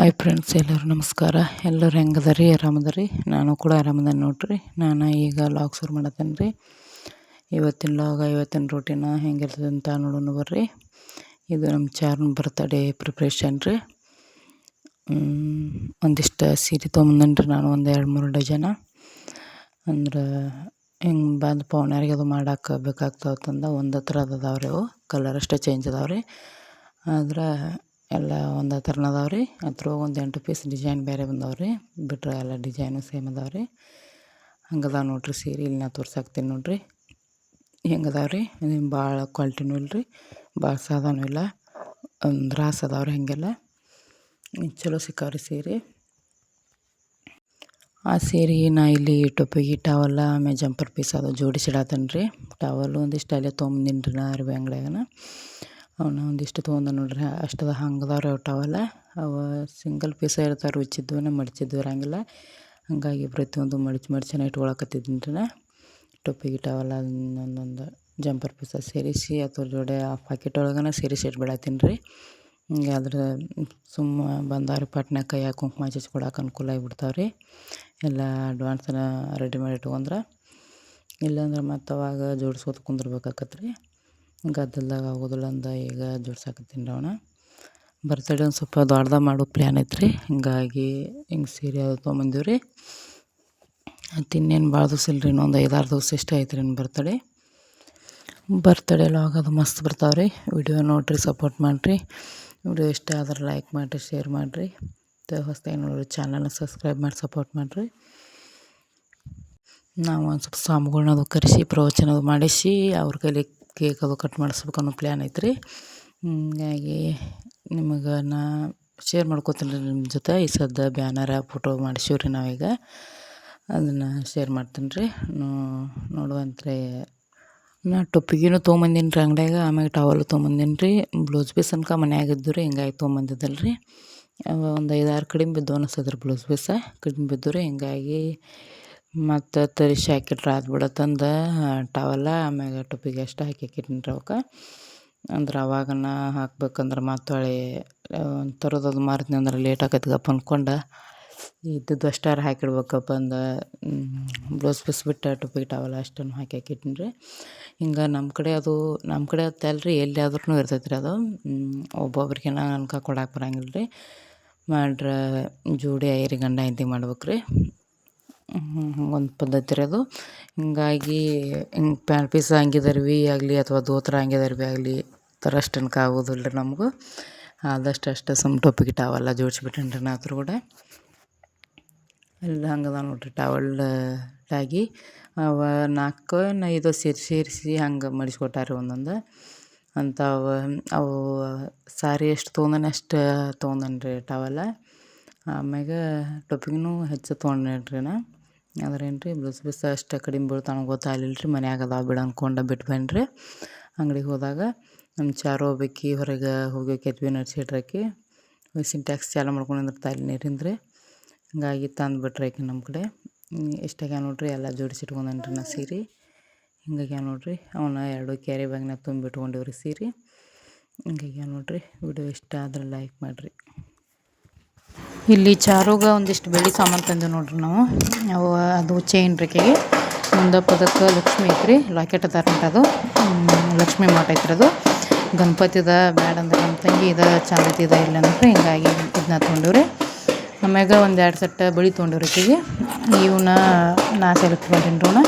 Hi friends ಎಲ್ಲರೂ ನಮಸ್ಕಾರ. ಎಲ್ಲರೂ ಆರಾಮದ ಆರಾಮದರಿ? ನಾನು ಕೂಡ ಆರಾಮದ ನೋಡ್ರಿ. ನಾನು ಈಗ ಲಾಗ್ ಶುರು ಮಾಡತ್ತೇನೆ ರೀ ಇವತ್ತಿನ ಲಾಗ ಇವತ್ತಿನ ರೂಟೀನ ಹೆಂಗಿರ್ತದೆ ಅಂತ ನೋಡೋಣ ಬರ್ರಿ. ಇದು ನಮ್ಮ ಚಾರ್ನ್ ಬರ್ತಡೇ ಪ್ರಿಪ್ರೇಷನ್ ರೀ. ಒಂದಿಷ್ಟು ಸೀರೆ ತೊಗೊಂಬಂದನಿ ರೀ ನಾನು, ಒಂದು ಎರಡು ಮೂರು ಡಜನ. ಅಂದ್ರೆ ಹಿಂಗೆ ಬಂದು ಪವನ್ಯಾರಿಗೆ ಅದು ಮಾಡಕ್ಕೆ ಬೇಕಾಗ್ತಾವತ್ತಂದ ಒಂದು ಹತ್ರ ಅದಾವೆ ರೀ ಅವು. ಕಲರ್ ಅಷ್ಟೇ ಚೇಂಜ್ ಅದಾವೆ ರೀ. ಆದ್ರೆ ಎಲ್ಲ ಒಂದೇ ಥರನ ಅದಾವೆ ರೀ ಅದ್ರೊಳಗೆ ಒಂದು ಎಂಟು ಪೀಸ್ ಡಿಸೈನ್ ಬೇರೆ ಬಂದಾವೆ ರೀ ಬಿಟ್ಟರೆ ಎಲ್ಲ ಡಿಸೈನು ಸೇಮ್ ಅದಾವೆ ರೀ ಹಂಗದಾವೆ ನೋಡಿರಿ ಸೀರೆ ಇಲ್ಲಿ ನಾ ತೋರ್ಸಾಕ್ತೀನಿ ನೋಡಿರಿ. ಹೆಂಗೆ ಅದಾವೆ ರೀ ಭಾಳ ಕ್ವಾಲಿಟಿನೂ ಇಲ್ಲ ರೀ ಭಾಳ ಸಾದಾನೂ ಇಲ್ಲ. ಒಂದು ರಾಸ್ ಅದಾವೆ ರೀ ಹಾಗೆಲ್ಲ ಚಲೋ ಸಿಕ್ಕಾವೆ ರೀ ಸೀರೆ. ಆ ಸೀರೆ ನಾ ಇಲ್ಲಿ ಟೊಪ್ಪಿಗೆ ಟವಲ್ಲ ಆಮೇಲೆ ಜಂಪರ್ ಪೀಸ್ ಅದು ಜೋಡಿಸಿಡತ್ತೇನೆ ರೀ ಟವಲ್ ಒಂದಿಷ್ಟು ಅಲ್ಲೇ ತೊಗೊಂಬಂದಿನಿ ರೀ ನಾ ಅರ್ಬಿ ಅಂಗಡ್ಯಾಗನ. ಅವನ್ನ ಒಂದಿಷ್ಟು ತೊಗೊಂಡ ನೋಡ್ರಿ, ಅಷ್ಟದ ಹಂಗದವ್ರಿ ಅವು ಅವ ಸಿಂಗಲ್ ಪೀಸ ಇರ್ತಾವೆ ರುಚಿದ್ವನ ಮಡ್ಚಿದ್ವು ಇರಂಗಿಲ್ಲ. ಹಾಗಾಗಿ ಪ್ರತಿಯೊಂದು ಮಡ್ಚಿ ಮಡ್ಚಿನ ಇಟ್ಕೊಳಕತ್ತಿದ್ದೀನಿ ನಾ. ಟೊಪ್ಪಿಗೆ ಟವಲ್ಲ ಒಂದೊಂದು ಜಂಪರ್ ಪೀಸ ಸೇರಿಸಿ, ಅದ್ರ ಜೋಡೆ ಆ ಪಾಕೆಟ್ ಒಳಗನ ಸೇರಿಸಿ ಇಟ್ಬಿಡತ್ತೀನಿ ರೀ ಹಿಂಗೆ ಅದ್ರ ಸುಮ್ಮ ಬಂದವ್ರಿ ಪಟ್ನ ಕೈಯಾಗ ಕುಂಕುಮ ಹಚ್ಚಿಸ್ಕೊಡಕ್ಕೆ ಅನುಕೂಲ ಆಗಿಬಿಡ್ತಾವೆ ರೀ ಎಲ್ಲ ಅಡ್ವಾನ್ಸನ್ನ ರೆಡಿ ಮಾಡಿ ಇಟ್ಕೊಂಡ್ರೆ. ಇಲ್ಲಾಂದ್ರೆ ಮತ್ತು ಅವಾಗ ಜೋಡಿಸ್ಕೊತ ಕುಂದ್ರಬೇಕಾಕತ್ತೆ ರೀ ಗದ್ದಲ್ದಾಗ ಆಗೋದಿಲ್ಲ ಅಂದ, ಈಗ ಜೋಡ್ಸಾಕತ್ತೀನಿ ರೀ ಅವನ ಬರ್ತಡೇ ಒಂದು ಸ್ವಲ್ಪ ದೊಡ್ಡದ ಮಾಡೋ ಪ್ಲ್ಯಾನ್ ಐತೆ ರೀ ಹಿಂಗಾಗಿ ಹಿಂಗೆ ಸೀರೆ ಅದು ತೊಗೊಂಬಂದೀವಿ ರೀ ಮತ್ತು ಇನ್ನೇನು ಭಾಳ ದಿವ್ಸ ಇಲ್ಲ ರೀ ಇನ್ನೊಂದು ಐದಾರು ದಿವ್ಸ ಇಷ್ಟ ಐತೆ ರೀ ಬರ್ತಡೇ. ಬರ್ತಡೇ ಲಾಗ್ ಅದು ಮಸ್ತ್ ಬರ್ತಾವೆ ರೀ ವಿಡಿಯೋ ನೋಡಿರಿ ಸಪೋರ್ಟ್ ಮಾಡಿರಿ. ವಿಡಿಯೋ ಇಷ್ಟ ಆದ್ರೆ ಲೈಕ್ ಮಾಡಿರಿ ಶೇರ್ ಮಾಡಿರಿ. ಮತ್ತು ಹೊಸದಾಗಿ ನೋಡಿರಿ ಚಾನಲ್ನ ಸಬ್ಸ್ಕ್ರೈಬ್ ಮಾಡಿ ಸಪೋರ್ಟ್ ಮಾಡಿರಿ. ನಾವು ಒಂದು ಸ್ವಲ್ಪ ಸ್ವಾಮಿಗಳ್ನ ಅದು ಕರೆಸಿ, ಪ್ರವಚನ ಮಾಡಿಸಿ, ಅವ್ರ ಕೈಲಿ ಕೇಕ್ ಅದು ಕಟ್ ಮಾಡಿಸ್ಬೇಕು ಅನ್ನೋ ಪ್ಲ್ಯಾನ್ ಐತೆ ರೀ ಹೀಗಾಗಿ ನಿಮಗೆ ನಾ ಶೇರ್ ಮಾಡ್ಕೊತೀನಿ ರೀ ನಿಮ್ಮ ಜೊತೆ. ಈ ಸದ್ದ ಬ್ಯಾನರ, ಫೋಟೋ ಮಾಡಿಸೀವಿ ರೀ ನಾವೀಗ. ಅದನ್ನು ಶೇರ್ ಮಾಡ್ತೀನಿ ರೀ. ನೋಡುವಂತ್ರಿ ನಾ ಟೊಪ್ಪಿಗೆನೂ ತೊಗೊಂಬಂದೀನಿ ರೀ ಅಂಗಡಿಯಾಗ, ಆಮ್ಯಾಗ ಟವಲ್ ತೊಗೊಂಬಂದೀನಿ ರೀ. ಬ್ಲೌಸ್ ಪೀಸ್ ಅನ್ಕ ಮನ್ಯಾಗ ಇದ್ದು ರೀ ಹಿಂಗಾಗಿ ತೊಗೊಂಬಂದಿದ್ದಲ್ಲ ರೀ ಒಂದು ಐದಾರು ಕಡಿಮೆ ಬಿದ್ದು ಅನಿಸ್ತದ್ರಿ ಬ್ಲೌಸ್ ಪೀಸ ಕಡಿಮೆ ಬಿದ್ದು ರೀ. ಹಿಂಗಾಗಿ ಮತ್ತು ತರಿಸಿ ಹಾಕಿಟ್ರೆ ಆತು ಬಿಡತ್ತಂದು. ಟವಲ್ಲ ಆಮ್ಯಾಗ ಟೊಪ್ಪಿಗೆ ಅಷ್ಟು ರೀ ಅವಕ್ಕೆ? ಅಂದ್ರೆ ಅವಾಗನ ಹಾಕ್ಬೇಕಂದ್ರೆ ಮತ್ತು ಹೊಳೆ ತರೋದದು ಮಾರ್ತೀನಿ ಅಂದ್ರೆ ಲೇಟ್ ಆಕೈತಿಗಪ್ಪ ಅಂದ್ಕೊಂಡು ಇದ್ದದ್ದು ಅಷ್ಟಾರು ಹಾಕಿಡ್ಬೇಕಪ್ಪ ಅಂದ. ಬ್ಲೌಸ್ ಪೀಸ್ ಬಿಟ್ಟು ಟೊಪ್ಪಿಗೆ ಟವಲ ಅಷ್ಟನ್ನು ಹಾಕಿ ಹಾಕಿಟ್ಟಿನಿ ರೀ. ಹಿಂಗೆ ನಮ್ಮ ಕಡೆ ಅದು ನಮ್ಮ ಕಡೆ ಅತ್ತಲ್ಲ ರೀ ಎಲ್ಲಿ ಆದ್ರೂ ಇರ್ತೈತೆ ರೀ ಅದು ಒಬ್ಬೊಬ್ರಿಗೆ ಅನ್ಕ ಕೊಡಕ್ಕೆ ಬರಂಗಿಲ್ಲ ರೀ ಮಾಡ್ರೆ ಜೋಡಿ ಐರಿ ಗಂಡ ಹೆಂಡ್ತಿ ಮಾಡ್ಬೇಕು ರೀ ಒಂದು ಪದ್ಧತಿ ರೀ ಅದು ಹಿಂಗಾಗಿ ಹಿಂಗೆ ಪ್ಯಾಂಟ್ ಪೀಸ್ ಹಂಗಿದರ್ವಿ ಆಗಲಿ ಅಥವಾ ದೋತ್ರ ಹಂಗಿದರ್ವಿ ಆಗಲಿ ಥರ ಅಷ್ಟನ್ಕ ಆಗೋದಿಲ್ಲ ರೀ ನಮಗೂ. ಆದಷ್ಟು ಅಷ್ಟು ಸುಮ್ ಟೊಪ್ಪಿಗೆ ಟಾವೆಲ್ಲ ಜೋಡಿಸ್ಬಿಟ್ಟೇನಿ ರೀ ನಾ ಅದ್ರ ಕೂಡ. ಎಲ್ಲ ಹಂಗದ ನೋಡಿರಿ ಟಾಗಿ ಅವ ನಾಲ್ಕು ಐದು ಸೇರಿ ಸೇರಿಸಿ ಹಂಗೆ ಮಡಿಸ್ಕೊಟ್ಟಾರೆ ಒಂದೊಂದು. ಅಂಥವು ಅವು ಸಾರಿ ಎಷ್ಟು ತೊಗೊಂಡನ ಅಷ್ಟು ತೊಗೊಂಡನ್ರಿ ಟವಲ್ಲ ಆಮ್ಯಾಗ ಟೊಪ್ಪಿಗೂ ಹೆಚ್ಚು ತೊಗೊಂಡೇನ್ರಿ ನಾ. ಆದ್ರೆ ಏನು ರೀ ಬಿಸಿ ಬಿಸಿ ಅಷ್ಟು ಕಡಿಮೆ ಬೀಳ್ತಾವೆ ಗೊತ್ತಾಗಲಿಲ್ಲ ರೀ ಮನ್ಯಾಗ ಅದಾವ ಬಿಡು ಅಂದ್ಕೊಂಡು ಬಿಟ್ಟು ಬಂದ್ರಿ ರೀ ಅಂಗ್ಡಿಗೆ ಹೋದಾಗ ನಮ್ಮ ಚಾರು ಹೋಗ್ಬೇಕಿ ಹೊರಗೆ ಹೋಗ್ಬೇಕು ಎತ್ವಿ ನಡ್ಸಿಟ್ರಾಕಿ ಸಿಂಟ್ಯಾಕ್ಸ್ ಚಾಲು ಮಾಡ್ಕೊಂಡು ತಾಯಿ ನೀರಿಂದ ರೀ ಹಂಗಾಗಿ ತಂದು ಬಿಟ್ರೆ ಆಕಿ ನಮ್ಮ ಕಡೆ. ಇಷ್ಟಾಗ್ಯಾವ ನೋಡ್ರಿ, ಎಲ್ಲ ಜೋಡಿಸಿ ರೀ ನಾ ಸೀರೆ. ಹಿಂಗಾಗ್ಯಾವ ನೋಡ್ರಿ ಅವನ್ನ ಎರಡು ಕ್ಯಾರಿ ಬ್ಯಾಗ್ನಾಗ ತುಂಬಿಟ್ಕೊಂಡಿವ್ರಿ ಸೀರೆ. ಹಿಂಗಾಗ್ಯಾವ ನೋಡ್ರಿ, ವಿಡಿಯೋ ಇಷ್ಟ ಆದ್ರೆ ಲೈಕ್ ಮಾಡಿರಿ. ಇಲ್ಲಿ ಚಾರುಗ ಒಂದಿಷ್ಟು ಬೆಳ್ಳಿ ಸಾಮಾನು ತಂದು ನೋಡ್ರಿ ನಾವು. ಅದು ಚೈನ್ ರೇಖೆಗೆ ಮುಂದೆ ಪದಕ್ಕೆ ಲಕ್ಷ್ಮಿ ಐತ್ರಿ ಲಾಕೆಟ್ ಅದಾರ ಅದು. ಲಕ್ಷ್ಮಿ ಮಾಟ ಐತ್ರಿ ಅದು. ಗಣಪತಿದ ಬ್ಯಾಡ ಅಂದ್ರೆ ನಮ್ಮ ತಂಗಿ ಇದು, ಚಂದ ಇದ ಇಲ್ಲ ಅಂದ್ರೆ ಹಿಂಗಾಗಿ ಇದನ್ನ ತೊಗೊಂಡಿವ್ರಿ. ಆಮ್ಯಾಗ ಒಂದು ಎರಡು ಸೆಟ್ ಬಳಿ ತೊಗೊಂಡಿವ್ರಿ ಆಕೆಗೆ ಇವನ್ನ ನಾ ಸೆಲೆಕ್ಟ್ ಮಾಡೀನಿ ರೀ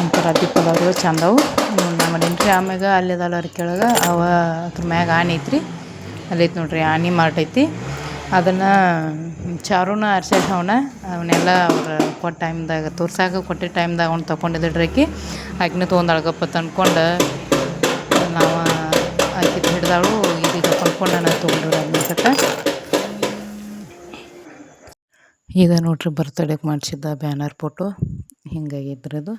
ಒಂಥರ ದೀಪದವ್ರಿ ಚಂದವು ಇವನ್ನ ಮಾಡೀನಿ ರೀ ಆಮ್ಯಾಗ ಅಲ್ಲಿದಲ್ಲ ಅವ್ರ ಕೆಳಗೆ. ಅವ ಅದ್ರ ಮ್ಯಾಗ ಆನೆ ಐತ್ರಿ. ಅಲ್ಲೈತೆ ನೋಡ್ರಿ, ಆನೆ ಮಾರ್ಟ್ ಐತಿ. ಅದನ್ನು ಚಾರುನ ಆರ್ಸ್ಯಾಳ ಅವನ ಅವನ್ನೆಲ್ಲ ಅವ್ರು ಕೊಟ್ಟ ಟೈಮ್ದಾಗ, ತೋರ್ಸಾಕ ಕೊಟ್ಟಿದ್ದ ಟೈಮ್ದಾಗ ಅವ್ನು ತೊಗೊಂಡಿದ್ದಿಡ್ರಿಕಿ ಆಕಿ ತೊಗೊಂಡು ತೊಗೊಂಡಾಳ್ಗಪ್ಪ ತಂದ್ಕೊಂಡು ನಾವು ಆಕಿ ಹಿಡ್ದಾಳು, ಇದೀಗ ಕೊಂಡ್ಕೊಂಡು ನಾನು ತೊಗೊಂಡು ಅದನ್ನ ಸತ ಈಗ ನೋಡ್ರಿ ಬರ್ತಡೇಗೆ ಮಾಡಿಸಿದ್ದ ಬ್ಯಾನರ್ ಫೋಟೋ ಹಿಂಗಾಗಿದ್ರಿ ಅದು